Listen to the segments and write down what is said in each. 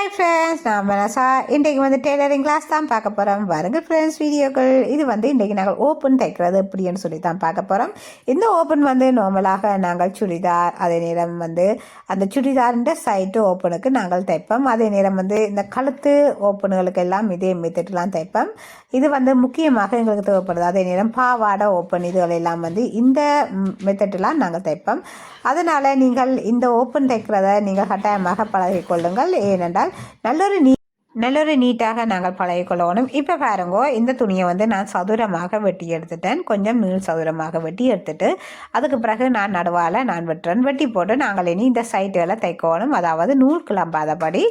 Hi friends நான் மனசா. இன்றைக்கு வந்து டெய்லரிங் கிளாஸ் தான் பார்க்க போகிறோம் வருங்க ஃப்ரெண்ட்ஸ் வீடியோக்கள். இது வந்து இன்றைக்கு நாங்கள் ஓப்பன் தைக்கிறது எப்படின்னு சொல்லி தான் பார்க்க போகிறோம் இந்த ஓப்பன் வந்து நார்மலாக நாங்கள் சுடிதார் அதே நேரம் வந்து அந்த சுடிதார்ன்ற சைட்டு ஓப்பனுக்கு நாங்கள் தைப்போம். அதே நேரம் வந்து இந்த கழுத்து ஓப்பனுகளுக்கு எல்லாம் இதே மெத்தட்லாம் தைப்போம். இது வந்து முக்கியமாக எங்களுக்கு தேவைப்படுது. அதே நேரம் பாவாடை ஓப்பன் இதுகள் எல்லாம் வந்து இந்த மெத்தட்லாம் நாங்கள் தைப்போம். அதனால் நீங்கள் இந்த ஓப்பன் தைக்கிறத நீங்கள் கட்டாயமாக பழகிக்கொள்ளுங்கள் ஏனென்றால் நல்லொரு நீ நல்லொரு நீட்டாக நாங்கள் பழகிக்கொள்ளணும் இப்போ பாருங்கோ இந்த துணியை வந்து நான் சதுரமாக வெட்டி எடுத்துட்டேன். கொஞ்சம் நீள் சதுரமாக வெட்டி எடுத்துட்டு அதுக்கு பிறகு நான் நடுவால் நான் வெட்டுறேன். வெட்டி போட்டு நாங்கள் இனி இந்த சைட்டுகளை தைக்கணும். அதாவது நூல் கிளம்பாதபடி.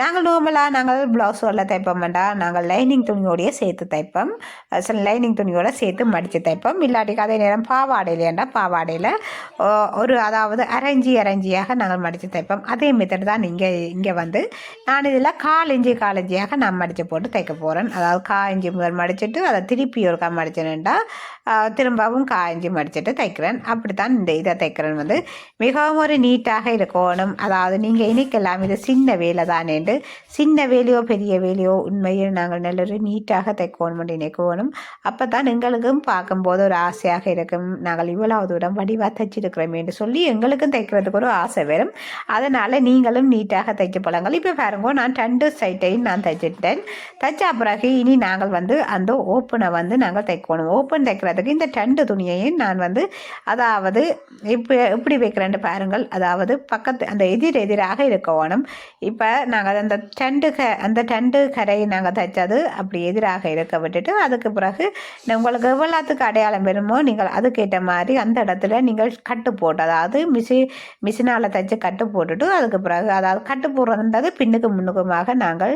நாங்கள் நார்மலாக நாங்கள் ப்ளவுஸோட தைப்போம் வேண்டாம் நாங்கள் லைனிங் துணியோடையே சேர்த்து தைப்போம். சில லைனிங் துணியோடு சேர்த்து மடித்து தைப்போம். இல்லாட்டிக்கு அதே நேரம் பாவாடையில் ஏன்டா பாவாடையில் ஒரு அதாவது அரைஞ்சி அரைஞ்சியாக நாங்கள் மடித்து தைப்போம். அதே மெத்தட் தான் இங்கே இங்கே வந்து. நான் இதில் கால் இஞ்சி காலஞ்சியாக நான் மடித்து போட்டு தைக்க போகிறேன் அதாவது காய்ஞ்சி முதல் மடிச்சுட்டு அதை திருப்பி ஒரு கம் திரும்பவும் காய்ஞ்சி மடிச்சுட்டு தைக்கிறேன். அப்படித்தான் இந்த இதை தைக்கிறேன். வந்து மிகவும் ஒரு நீட்டாக இருக்கணும். அதாவது நீங்கள் இணைக்கலாம் இது சின்ன வேலை தானேண்டு சின்ன வேலையோ பெரிய வேலையோ உண்மையில் நாங்கள் நல்ல ஒரு நீட்டாக தைக்கணும் நினைக்கணும். அப்போ தான் எங்களுக்கும் பார்க்கும்போது ஒரு ஆசையாக இருக்கும். நாங்கள் இவ்வளவு தூரம் வடிவாக தைச்சிருக்கிறோம் என்று சொல்லி எங்களுக்கும் தைக்கிறதுக்கு ஒரு ஆசை வரும். அதனால் நீங்களும் நீட்டாக தைக்க போலாங்கள் இப்போ பாருங்க நான் ரெண்டு சைட்டை நான் தைச்சிட்டேன். தைச்ச பிறகு இனி நாங்கள் வந்து அந்த ஓப்பனை வந்து நாங்கள் தைக்கணும். ஓப்பன் தைக்கிறதுக்கு இந்த டண்டு துணியையும் நான் வந்து அதாவது இப்போ எப்படி வைக்கிறேன் பாருங்கள். அதாவது பக்கத்து அந்த எதிர் எதிராக இருக்கணும். இப்போ நாங்கள் அந்த டண்டு க அந்த டண்டு கரையை நாங்கள் தைச்சது அப்படி எதிராக இருக்க விட்டுட்டு அதுக்கு பிறகு உங்களுக்கு எவ்வளோத்துக்கு அடையாளம் வேணுமோ நீங்கள் அதுக்கேற்ற மாதிரி அந்த இடத்துல நீங்கள் கட்டு போட்டு அதாவது மிஷி மிஷினால் தைச்சு கட்டு போட்டுட்டு அதுக்கு பிறகு அதாவது கட்டு போடுறதுன்றது பின்னுக்கு முன்னுக்குமாக நாங்கள்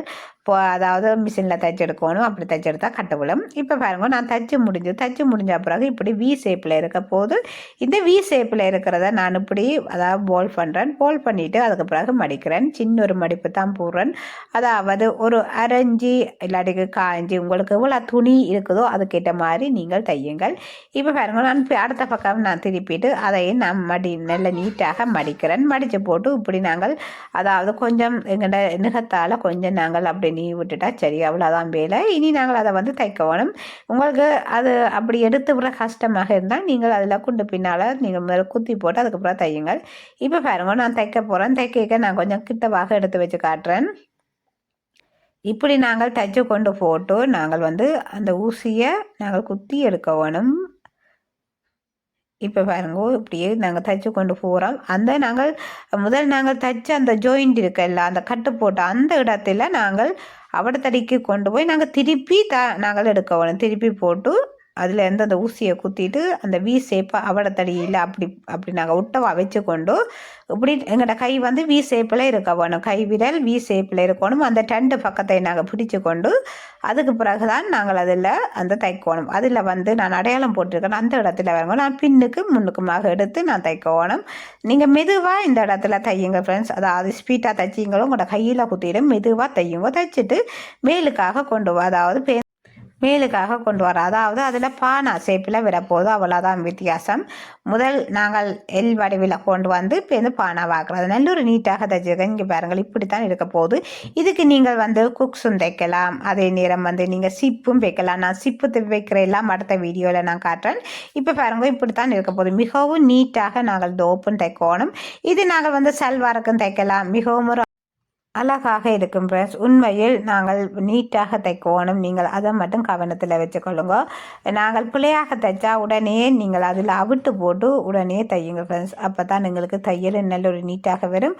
அதாவது மிஷினில் தைச்செடுக்கணும் அப்படி தைச்சி எடுத்தால் கட்டவிடும் இப்போ பாருங்க நான் தைச்சி முடிஞ்சு தைச்சி முடிஞ்ச பிறகு இப்படி வி ஷேப்பில் இருக்க போது இந்த வி ஷேப்பில் இருக்கிறத நான் இப்படி அதாவது போல் பண்ணுறேன் போல் பண்ணிவிட்டு அதுக்கு பிறகு மடிக்கிறேன். சின்ன ஒரு மடிப்பு தான் போடுறேன். அதாவது ஒரு அரைஞ்சி இல்லாட்டிக்கு காய்ஞ்சி உங்களுக்கு எவ்வளோ துணி இருக்குதோ அதுக்கேற்ற மாதிரி நீங்கள் தையுங்கள். இப்போ பாருங்க நான் அடுத்த பக்கம் நான் திருப்பிட்டு அதையும் நான் மடி நல்ல நீட்டாக மடிக்கிறேன். மடித்து போட்டு இப்படி நாங்கள் அதாவது கொஞ்சம் எங்கள்ட நிகத்தால் கொஞ்சம் நாங்கள் அப்படி நீ விட்டுட்டா சரி அவ்வளோதான் வேலை. இனி நாங்கள் அதை வந்து தைக்க வேணும் உங்களுக்கு அது அப்படி எடுத்து விட கஷ்டமாக இருந்தால் நீங்கள் அதில் குண்டு பின்னால் நீங்கள் முதல்ல குத்தி போட்டு அதுக்கப்புறம் தையுங்கள். இப்போ பாருங்க நான் தைக்க போகிறேன் தைக்க நான் கொஞ்சம் கிட்டவாக எடுத்து வச்சு காட்டுறேன். இப்படி நாங்கள் தைச்சு கொண்டு போட்டு நாங்கள் வந்து அந்த ஊசியை நாங்கள் குத்தி எடுக்க வேணும் இப்போ பாருங்க இப்படியே நாங்கள் தைச்சு கொண்டு போகிறோம் அந்த நாங்கள் முதல் நாங்கள் தைச்ச அந்த ஜாயிண்ட் இருக்குல்ல அந்த கட்டு போட்ட அந்த இடத்துல நாங்கள் அவடத்தடிக்கு கொண்டு போய் நாங்கள் திருப்பி த நாங்கள் எடுக்க திருப்பி போட்டு அதில் இருந்து அந்த ஊசியை குத்திட்டு அந்த வி ஷேப்பாக அவடத்தடியில் அப்படி அப்படி நாங்கள் ஒட்டவா வச்சு கொண்டு இப்படி எங்களோட கை வந்து வி ஷேப்பில் இருக்க வேணும். கை விரல் வி ஷேப்பில் இருக்கணும். அந்த டெண்டு பக்கத்தை நாங்கள் பிடிச்சு கொண்டு அதுக்கு பிறகு தான் நாங்கள் அதில் அந்த தைக்கணும். அதில் வந்து நான் அடையாளம் போட்டிருக்கேன். அந்த இடத்துல வரங்க நான் பின்னுக்கு முன்னுக்குமாக எடுத்து நான் தைக்கணும். நீங்கள் மெதுவாக இந்த இடத்துல தையுங்க ஃப்ரெண்ட்ஸ் அதாவது ஸ்பீட்டாக தைச்சிங்களும் உங்களோட கையில் குத்திடும். மெதுவாக தையுங்க. தைச்சிட்டு மேலுக்காக கொண்டு அதாவது மேலுக்காக கொண்டு வர. அதாவது அதில் பானா சேப்பில் விடப்போகுது. அவ்வளோதான் வித்தியாசம். முதல் நாங்கள் எல் வடிவில் கொண்டு வந்து இப்போ வந்து பானா வாக்குறது நல்ல ஒரு நீட்டாக தச்சுக்க இங்கே பாருங்கள் இப்படி தான் இருக்க போகுது. இதுக்கு நீங்கள் வந்து குக்ஸும் தைக்கலாம். அதே நேரம் வந்து நீங்கள் சிப்பும் வைக்கலாம். நான் சிப்பு வைக்கிற எல்லாம் அடுத்த வீடியோவில் நான் காட்டுறேன். இப்போ பாருங்க இப்படி தான் இருக்க போகுது. மிகவும் நீட்டாக நாங்கள் தோப்பும் தைக்கணும். இது நாங்கள் வந்து சல்வாருக்கும் தைக்கலாம். மிகவும் ஒரு அழகாக இருக்கும் ஃப்ரெண்ட்ஸ் உண்மையில் நாங்கள் நீட்டாக தைக்கணும். நீங்கள் அதை மட்டும் கவனத்தில் வச்சுக்கொள்ளுங்க. நாங்கள் பிள்ளையாக தைச்சா உடனே நீங்கள் அதில் அவிட்டு போட்டு உடனே தையுங்க ஃப்ரெண்ட்ஸ் அப்போ தான் எங்களுக்கு தையல் நல்ல ஒரு நீட்டாக வரும்.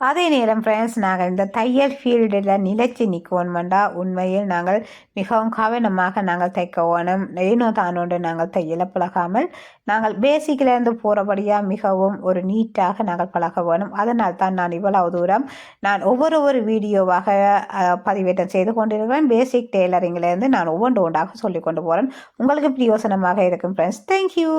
அதே நேரம் ஃப்ரெண்ட்ஸ் நாங்கள் இந்த தையல் ஃபீல்டில் நிலைச்சி நிற்கணுமெண்டா உண்மையில் நாங்கள் மிகவும் கவனமாக நாங்கள் தைக்க வேணும். ஏனோ தானோண்டு நாங்கள் தையல பழகாமல் நாங்கள் பேசிக்கிலேருந்து போகிறபடியாக மிகவும் ஒரு நீட்டாக நாங்கள் பழக வேணும். அதனால் தான் நான் இவ்வளவு தூரம் நான் ஒவ்வொரு ஒரு வீடியோவாக பதிவேற்றம் செய்து கொண்டிருக்கிறேன். பேசிக் டெய்லரிங்கிலேருந்து நான் ஒவ்வொன்று ஒன்றாக சொல்லி கொண்டு போகிறேன் உங்களுக்கு பிரயோசனமாக இருக்கும் ஃப்ரெண்ட்ஸ் தேங்க்யூ